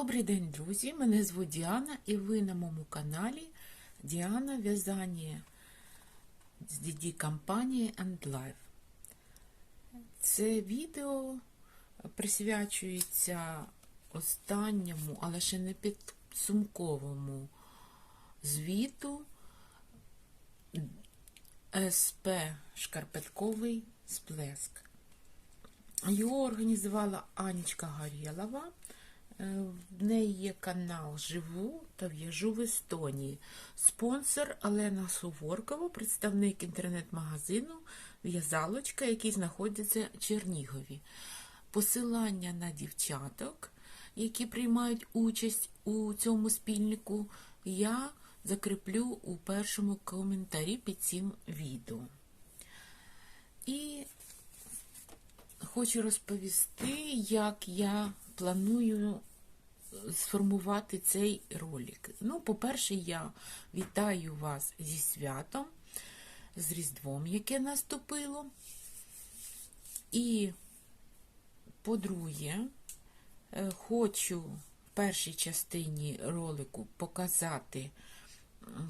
Добрий день, друзі! Мене звуть Діана і ви на моєму каналі Діана В'язання з DD компанії Life. Це відео присвячується останньому, але ще не підсумковому звіту СП Шкарпетковий сплеск. Його організувала Анечка Горєлова. Е, В неї є канал Живу та в'яжу в Естонії. Спонсор Олена Суворкова, представник інтернет-магазину В'язалочка, який знаходиться в Чернігові. Посилання на дівчаток, які приймають участь у цьому спільнику, я закріплю у першому коментарі під цим відео. І хочу розповісти, як я планую сформувати цей ролик. Ну, по-перше, я вітаю вас зі святом, з Різдвом, яке наступило. І, по-друге, е, хочу в першій частині ролику показати,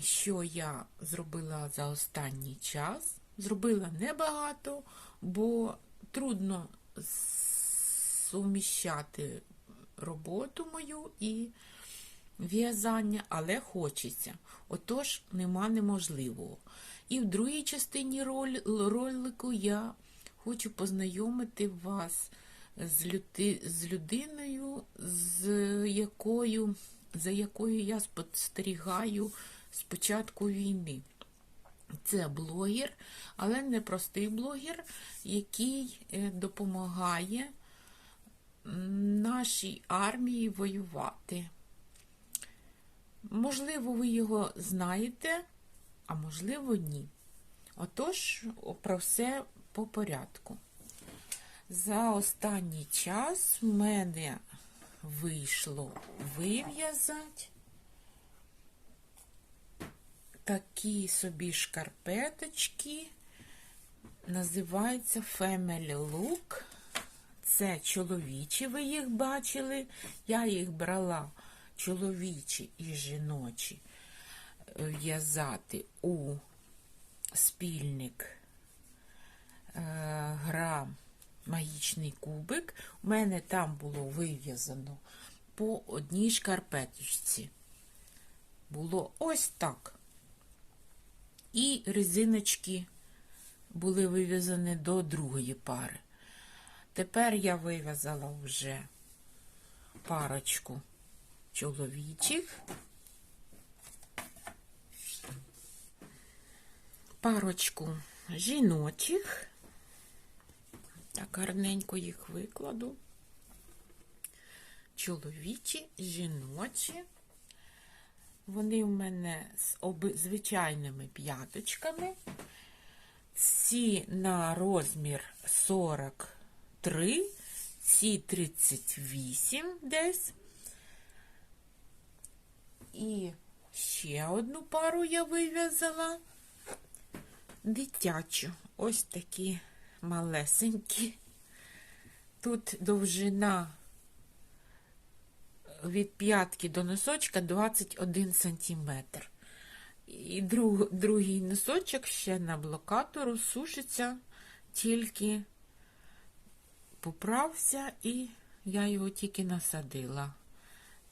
що я зробила за останній час. Зробила небагато, бо трудно суміщати роботу мою і в'язання, але хочеться. Отож, нема неможливого. І в другій частині ролику я хочу познайомити вас з, люди, з людиною, з якою, за якою я спостерігаю з початку війни. Це блогер, але не простий блогер, який е, допомагає нашій армії воювати. Можливо, ви його знаєте, а можливо, ні. Отож, про все по порядку. За останній час в мене вийшло вив'язати такі собі шкарпеточки. Називається Family Look. Це чоловічі, ви їх бачили. Я їх брала чоловічі і жіночі е, в'язати у спільник е, гра Магічний кубик. У мене там було вив'язано по одній шкарпеточці. Було ось так. І резиночки були вив'язані до другої пари. Тепер я вив'язала вже парочку чоловічих, парочку жіночих. Так гарненько їх викладу. Чоловічі, жіночі. Вони у мене з звичайними п'яточками. Ці на розмір 43, ці 38 десь. І ще одну пару я вив'язала. Дитячу. Ось такі малесенькі. Тут довжина від п'ятки до носочка 21 сантиметр. І друг, другий носочок ще на блокатору сушиться, тільки поправся, і я його тільки насадила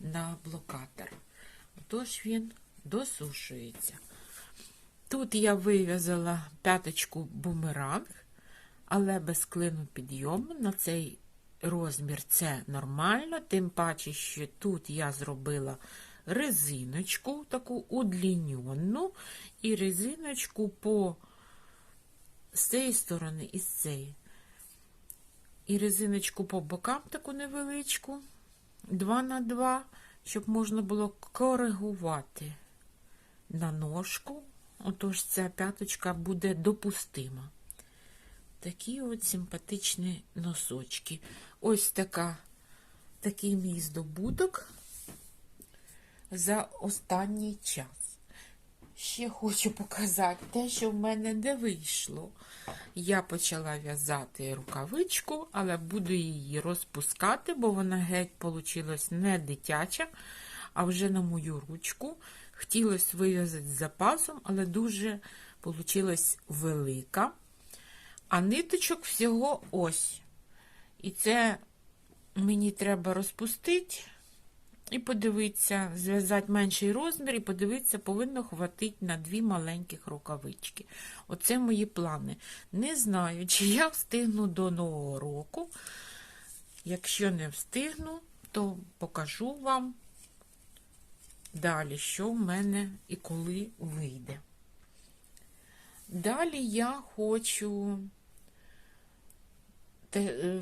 на блокатор. Тож він досушується. Тут я вив'язала п'яточку бумеранг, але без клину підйому. На цей розмір це нормально, тим паче, що тут я зробила резиночку, таку удлінену, і резиночку по з цієї сторони і з цієї. І резиночку по бокам таку невеличку, 2 на 2, щоб можна було коригувати на ножку. Отож, ця п'яточка буде допустима. Такі от симпатичні носочки. Ось така, такий мій здобуток за останній час. Ще хочу показати те, що в мене не вийшло. Я почала в'язати рукавичку, але буду її розпускати, бо вона геть получилась не дитяча, а вже на мою ручку. Хотілося вив'язати з запасом, але дуже получилась велика. А ниточок всього ось. І це мені треба розпустити і подивитися, зв'язати менший розмір, і подивитися, повинно хватити на дві маленьких рукавички. Оце мої плани. Не знаю, чи я встигну до Нового року. Якщо не встигну, то покажу вам далі, що в мене і коли вийде. Далі я хочу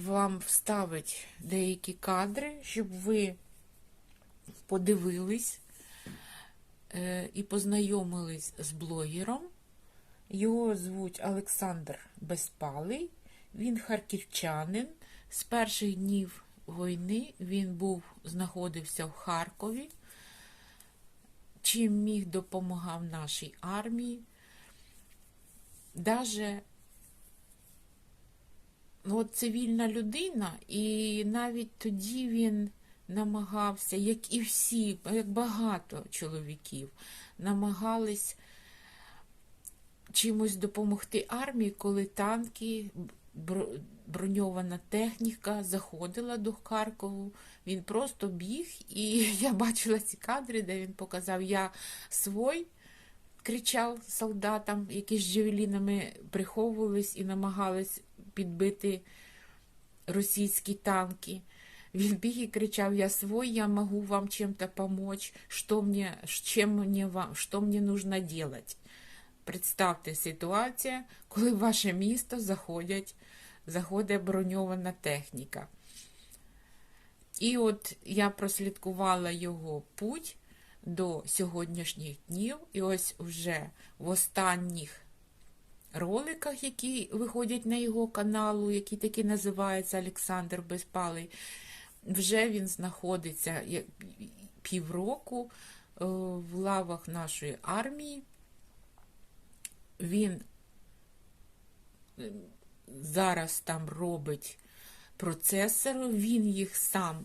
вам вставити деякі кадри, щоб ви подивились е, і познайомились з блогером. Його звуть Олександр Безпалий. Він харківчанин. З перших днів війни він був, знаходився в Харкові. Чим міг допомагав нашій армії. Даже ну, от цивільна людина, і навіть тоді він намагався, як і всі, як багато чоловіків, намагались чимось допомогти армії, коли танки, броньована техніка заходила до Харкову. Він просто біг, і я бачила ці кадри, де він показав я свой. Кричав солдатам, які з джевелінами приховувались і намагались підбити російські танки. Він біг і кричав: Я свой, я могу вам чем-то помочь, что мне, чем мне вам, что мне нужно делать. Представте ситуація, коли в ваше місто заходять, заходить броньована техніка. І от я прослідкувала його путь до сьогоднішніх днів, і ось вже в останніх роликах, які виходять на його каналу, який таки називається Олександр Безпалий, вже він знаходиться півроку е, в лавах нашої армії. Він е, зараз там робить процесори, він їх сам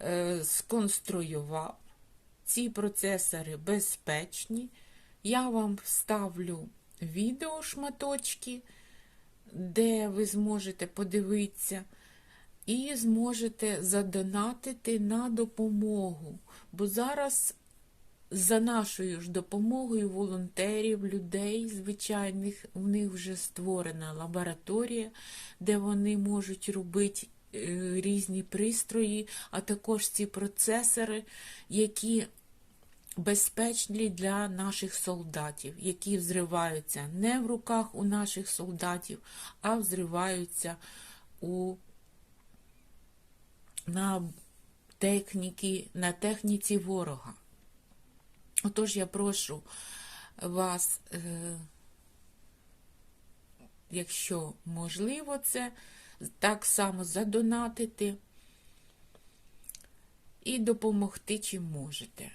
е, сконструював. Ці процесори безпечні. Я вам вставлю відео шматочки, де ви зможете подивитися і зможете задонатити на допомогу. Бо зараз за нашою ж допомогою волонтерів, людей звичайних, у них вже створена лабораторія, де вони можуть робити е, різні пристрої, а також ці процесори, які безпечні для наших солдатів, які взриваються не в руках у наших солдатів, а взриваються у на техніки, на техніці ворога. Отож, я прошу вас, е, якщо можливо це, так само задонатити і допомогти, чим можете.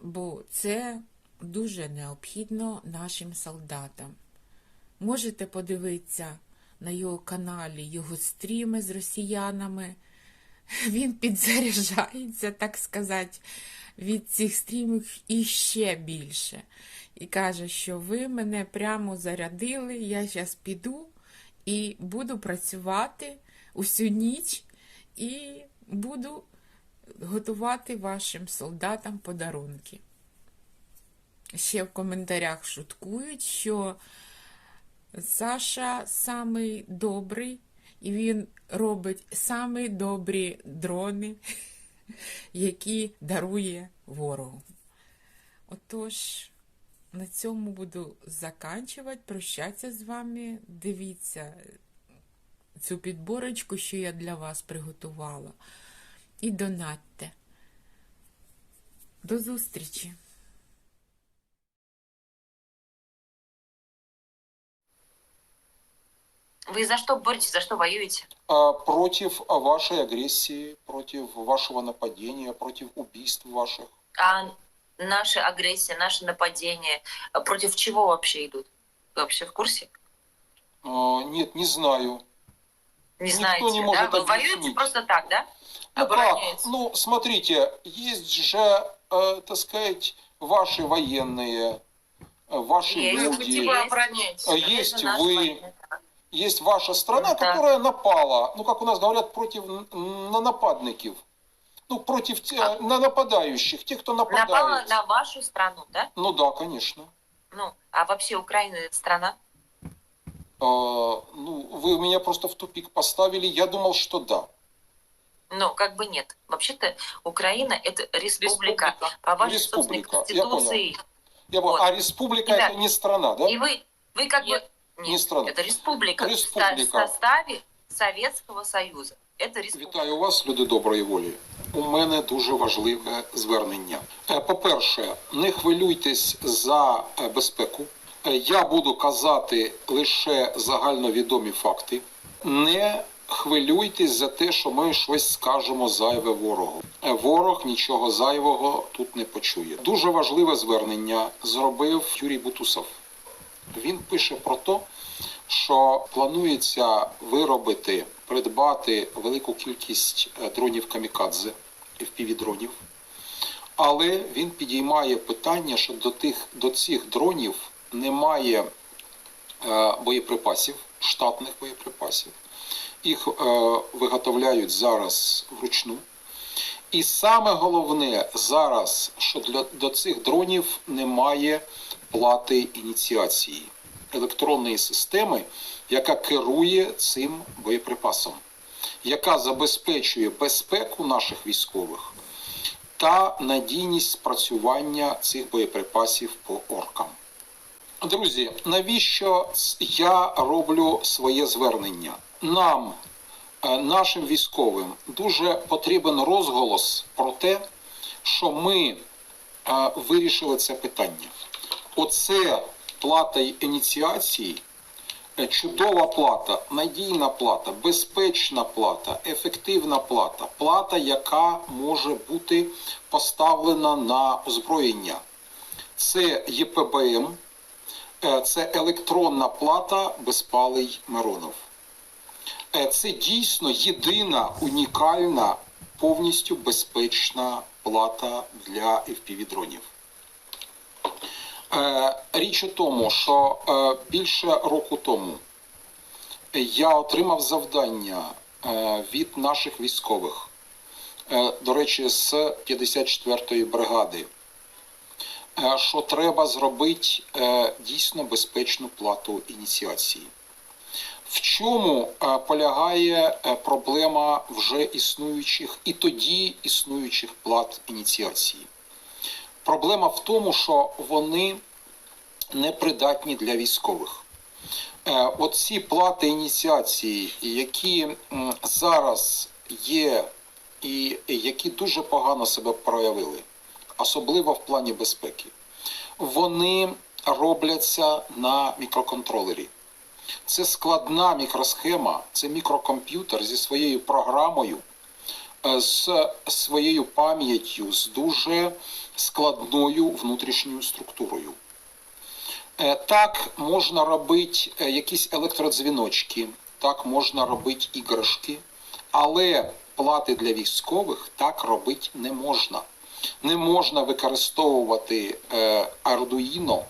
Бо це дуже необхідно нашим солдатам. Можете подивитися на його каналі його стріми з росіянами. Він підзаряджається, так сказати, від цих стрімів іще більше. І каже, що ви мене прямо зарядили, я зараз піду і буду працювати усю ніч і буду готувати вашим солдатам подарунки. Ще в коментарях шуткують, що Саша самий добрий, і він робить самі добрі дрони, які дарує ворогу. Отож, на цьому буду заканчувати, прощатися з вами. Дивіться цю підборочку, що я для вас приготувала. І донатьте. До зустрічі! Вы за что боретесь, за что воюете? а, против а, вашей агрессии, против вашего нападения, против убийств ваших. А наша агрессия, наши нападения, э, против чего вообще идут? Вы вообще в курсе? А, Нет, не знаю. Не Никто знаете, не может да? Вы воюете просто так, да? Ну как? Ну, смотрите, есть же, э, так сказать, ваши военные, э, ваши Есть. люди. Типа. А Это есть наша вы. Есть ваша страна, которая напала, ну, как у нас говорят, против на нападників. Ну, против А. на нападающих, тех, кто нападает. Напала на вашу страну, да? Ну да, конечно. Ну, а вообще Украина это страна? А, ну, вы меня просто в тупик поставили. Я думал, что да. Ну, как бы нет. Вообще-то Украина это республика, Республика. по вашей Республика, собственной я понял. конституции. Я понял. Вот. А республика Ребят, это не страна, да? И вы, вы как Нет. бы... Не страна. Это республика, Республика. в составе Советского Союза. Это республика. Вітаю вас, люди доброї волі. У мене дуже важливе звернення. Е, По-перше, не хвилюйтесь за е, безпеку. Е, Я буду казати лише загальновідомі факти. Не хвилюйтесь за те, що ми щось скажемо зайве ворогу. Ворог нічого зайвого тут не почує. Дуже важливе звернення зробив Юрій Бутусов. Він пише про те, що планується виробити, придбати велику кількість е, дронів камікадзе, FPV-дронів. Але він підіймає питання, що до, тих, до цих дронів немає е, боєприпасів, штатних боєприпасів. Їх е, виготовляють зараз вручну. І саме головне зараз, що для, до цих дронів немає плати ініціації електронної системи, яка керує цим боєприпасом, яка забезпечує безпеку наших військових та надійність спрацювання цих боєприпасів по оркам. Друзі, навіщо я роблю своє звернення? Нам, е, нашим військовим, дуже потрібен розголос про те, що ми е, вирішили це питання. Оце плата ініціації, е, чудова плата, надійна плата, безпечна плата, ефективна плата, плата, яка може бути поставлена на озброєння. Це ЄПБМ, е, це електронна плата Безпалий Миронов. Е, Це дійсно єдина унікальна, повністю безпечна плата для FPV-дронів. Е, Річ у тому, що е, більше року тому я отримав завдання е, від наших військових, до речі, з 54-ї бригади, що треба зробити дійсно безпечну плату ініціації. В чому полягає проблема вже існуючих і тоді існуючих плат ініціації? Проблема в тому, що вони непридатні для військових. Е, Оці плати ініціації, які зараз є, і які дуже погано себе проявили, особливо в плані безпеки, вони робляться на мікроконтролері. Це складна мікросхема, це мікрокомп'ютер зі своєю програмою, з своєю пам'яттю, з дуже складною внутрішньою структурою. Е, Так можна робити е, якісь електродзвіночки, так можна робити іграшки, але плати для військових так робити не можна. Не можна використовувати е, Arduino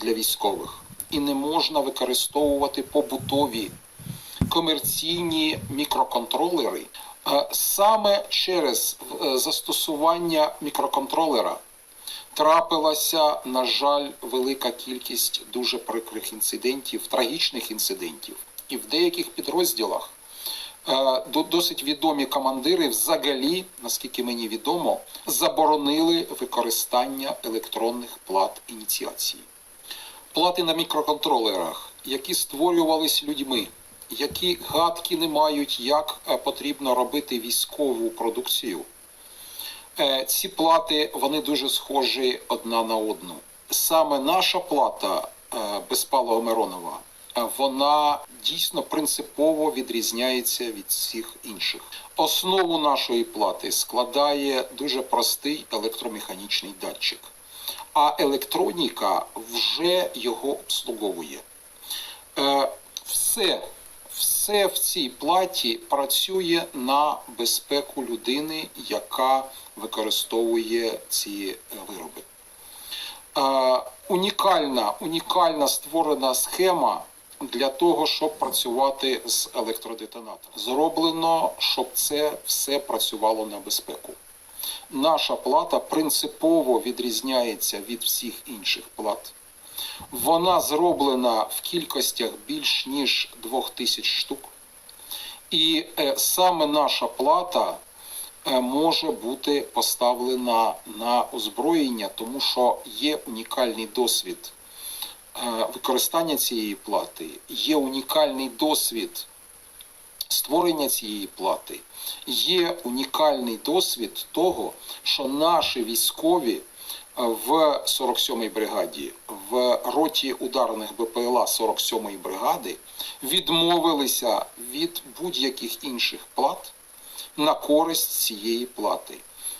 для військових і не можна використовувати побутові комерційні мікроконтролери. Саме через е, застосування мікроконтролера трапилася, на жаль, велика кількість дуже прикрих інцидентів, трагічних інцидентів. І в деяких підрозділах е, досить відомі командири взагалі, наскільки мені відомо, заборонили використання електронних плат ініціації. Плати на мікроконтролерах, які створювались людьми, які гадки не мають, як е, потрібно робити військову продукцію. Е, Ці плати вони дуже схожі одна на одну. Саме наша плата е, Безпалого Миронова, вона дійсно принципово відрізняється від всіх інших. Основу нашої плати складає дуже простий електромеханічний датчик. а електроніка вже його обслуговує. Все, все в цій платі працює на безпеку людини, яка використовує ці е, вироби. Е, Унікальна, унікальна створена схема для того, щоб працювати з електродетонатором. Зроблено, щоб це все працювало на безпеку. Наша плата принципово відрізняється від всіх інших плат. Вона зроблена в кількостях більш ніж 2000 штук. І е, саме наша плата е, може бути поставлена на озброєння, тому що є унікальний досвід е, використання цієї плати, є унікальний досвід створення цієї плати, є унікальний досвід того, що наші військові в 47-й бригаді, в роті ударних БПЛА 47-ї бригади відмовилися від будь-яких інших плат на користь цієї плати.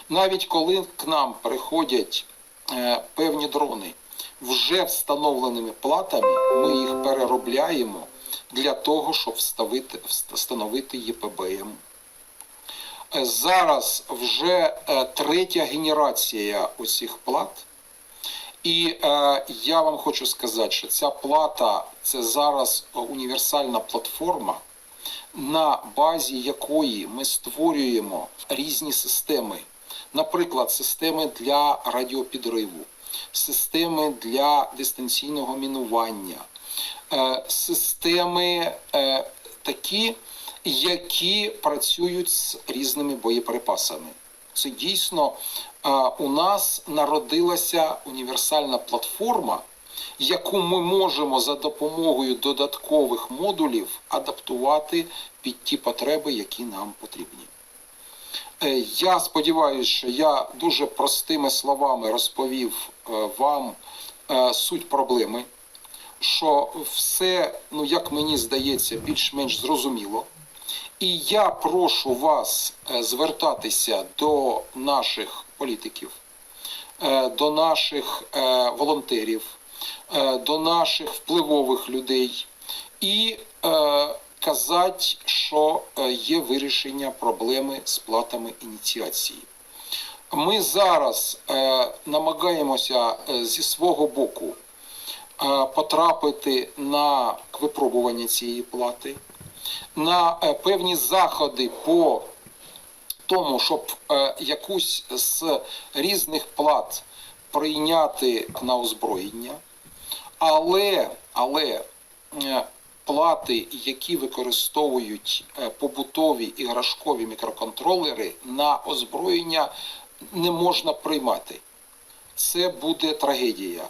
Навіть коли к нам приходять е, певні дрони вже встановленими платами, ми їх переробляємо для того, щоб встановити ЄПБМ. Зараз вже е, третя генерація усіх плат. І е, я вам хочу сказати, що ця плата це зараз універсальна платформа, на базі якої ми створюємо різні системи. Наприклад, системи для радіопідриву, системи для дистанційного мінування, е, системи е, такі, які працюють з різними боєприпасами. Це дійсно е, у нас народилася універсальна платформа, яку ми можемо за допомогою додаткових модулів адаптувати під ті потреби, які нам потрібні. Е, Я сподіваюся, що я дуже простими словами розповів е, вам суть проблеми, що все, ну як мені здається, більш-менш зрозуміло. І я прошу вас е, звертатися до наших політиків, е, до наших е, волонтерів, до наших впливових людей і казати, що є вирішення проблеми з платами ініціації. Ми зараз намагаємося зі свого боку потрапити на випробування цієї плати, на е, певні заходи по тому, щоб е, якусь з різних плат прийняти на озброєння, але, але е, плати, які використовують побутові іграшкові мікроконтролери на озброєння не можна приймати. Це буде трагедія.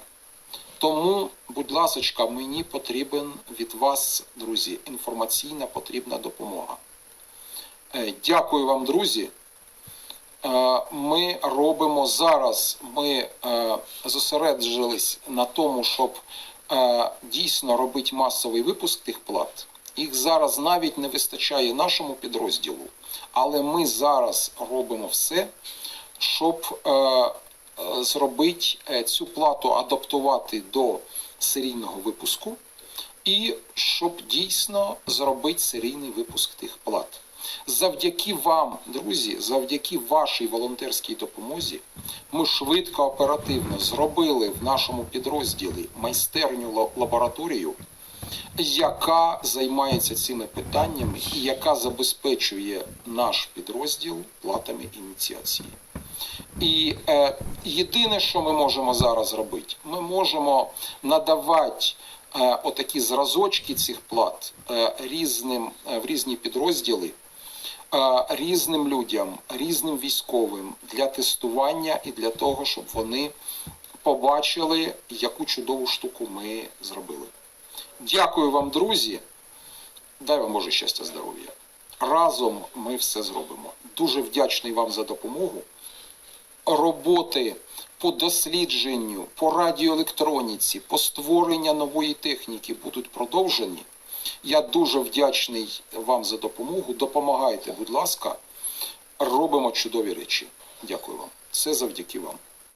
Тому, будь ласочка, мені потрібен від вас, друзі, інформаційна потрібна допомога. Е, Дякую вам, друзі. Е, Ми робимо зараз, ми е, зосереджились на тому, щоб дійсно робити масовий випуск тих плат. Їх зараз навіть не вистачає нашому підрозділу, але ми зараз робимо все, щоб зробити е, цю плату адаптувати до серійного випуску і щоб дійсно зробити серійний випуск тих плат. Завдяки вам, друзі, завдяки вашій волонтерській допомозі, ми швидко оперативно зробили в нашому підрозділі майстерню лабораторію, яка займається цими питаннями і яка забезпечує наш підрозділ платами ініціації. І е, єдине, що ми можемо зараз робити, ми можемо надавати е, отакі зразочки цих плат е, різним, е, в різні підрозділи, е, різним людям, різним військовим для тестування і для того, щоб вони побачили, яку чудову штуку ми зробили. Дякую вам, друзі. Дай вам Боже щастя, здоров'я. Разом ми все зробимо. Дуже вдячний вам за допомогу роботи по дослідженню, по радіоелектроніці, по створенню нової техніки будуть продовжені. Я дуже вдячний вам за допомогу. Допомагайте, будь ласка, робимо чудові речі. Дякую вам. Все завдяки вам.